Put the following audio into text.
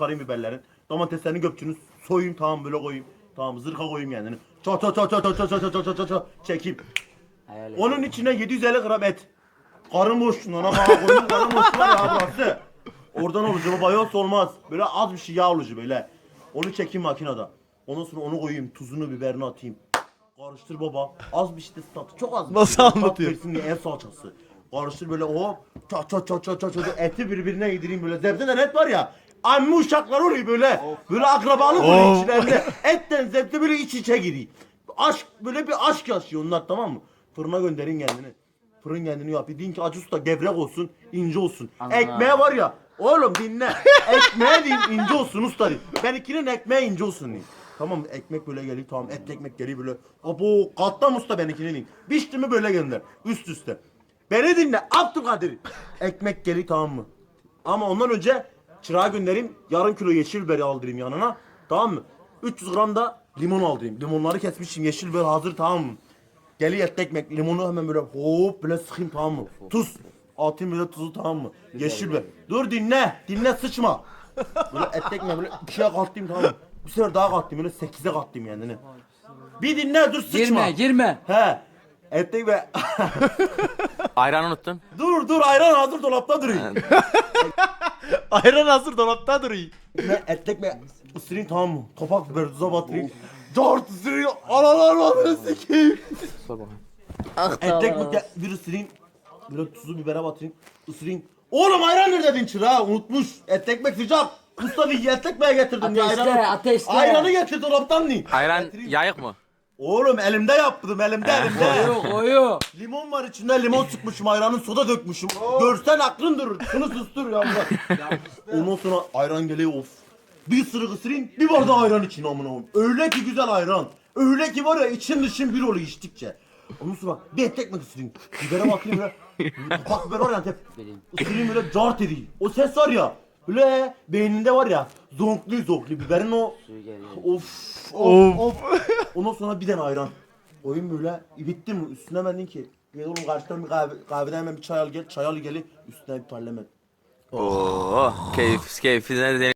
çıkarayım biberlerin. Domateslerini göpçünü soyayım tamam böyle koyayım. Tamam zırha koyayım kendini. Ça ça ça ça ça ça ça ça ça ça ça çekeyim. Hayal. Onun içine 750 gram et. Karın boşluğundan ama koyun karın boşluğu var ya burası. Oradan olacak o bayos olmaz. Böyle az bir şey yağ olacak böyle. Onu çekeyim makinede. Ondan sonra onu koyayım tuzunu biberini atayım. Karıştır baba. Az bir şey de tat. Çok az. bir Nasıl şey. Tat anlatıyor? versin diye el salçası. Karıştır böyle o ça ça ça ça ça ça eti birbirine yedireyim böyle. Zebzeden et var ya. Amma uşaklar oluyor böyle. Böyle akrabalık oluyor Of. içlerinde. Etten zebze böyle iç içe giriyor. Aşk böyle bir aşk yaşıyor onlar tamam mı? Fırına gönderin kendini. Fırın kendini yapıyor. Deyin ki acı usta gevrek olsun, ince olsun. Anladım Ekmeğe var ya. Oğlum dinle. Ekmeğe deyin ince olsun usta deyin. Benimkinin ekmeği ince olsun deyin. Tamam ekmek böyle geliyor tamam etli ekmek geliyor böyle. Abo katlan usta benimkini deyin. Biçti mi böyle gönder. Üst üste. Beni dinle Abdülkadir. Ekmek geliyor tamam mı? Ama ondan önce çırağa göndereyim. Yarım kilo yeşil biberi aldırayım yanına. Tamam mı? 300 gram da limon aldırayım. Limonları kesmişim. Yeşil biber hazır tamam mı? Geliyor etli ekmek. Limonu hemen böyle hop böyle sıkayım tamam mı? Tuz. Atayım böyle tuzu tamam mı? Yeşil biber. Dur dinle. Dinle sıçma. Böyle etli ekmek böyle ikiye katlayayım tamam mı? Bir sefer daha katlayayım böyle sekize katlayayım kendini. Bir dinle dur sıçma. Girme girme. He. Etli ekmek. Ayran unuttun. dur dur ayran hazır dolapta duruyor. Ayran hazır dolapta duruyor. Ne etlik mi? Isırayım tamam mı? Kapak biber tuza batırayım. Dört ısırayım. Analar var sikeyim. Bakayım. Etlik mi? Gel, Bir ısırayım. Böyle tuzu bibere batırayım. Isırayım. Oğlum ayran nerede dedin çırağı? Unutmuş. Et ekmek sıcak. Usta bir et ekmeğe getirdim ya Ateşle, ayranı. ateşle. Ayranı getir dolaptan ni. Ayran yayık mı? Oğlum elimde yaptım elimde elimde. Koyu koyu. Limon var içinde limon sıkmışım ayranın soda dökmüşüm. Görsen aklın durur. Şunu sustur ya. Ondan sonra ayran geliyor of. Bir ısırık ısırayım bir bardak ayran için amına koyayım. Öyle ki güzel ayran. Öyle ki var ya için dışın bir oluyor içtikçe. Ondan sonra bir et ekmek ısırayım. Bibere bakayım böyle. Kapak biber var ya hep. Isırayım böyle cart edeyim. O ses var ya. Böyle beyninde var ya. Zonklu zonklu biberin o. Suyu geliyor. Of of Of. Ondan sonra bir tane ayran. Oyun böyle bitti mi? Üstüne ben dedim ki gel oğlum karşıdan bir kahve, kahveden hemen bir çay al gel. Çay al gel. Üstüne bir parlament. Oo, keyif keyfinden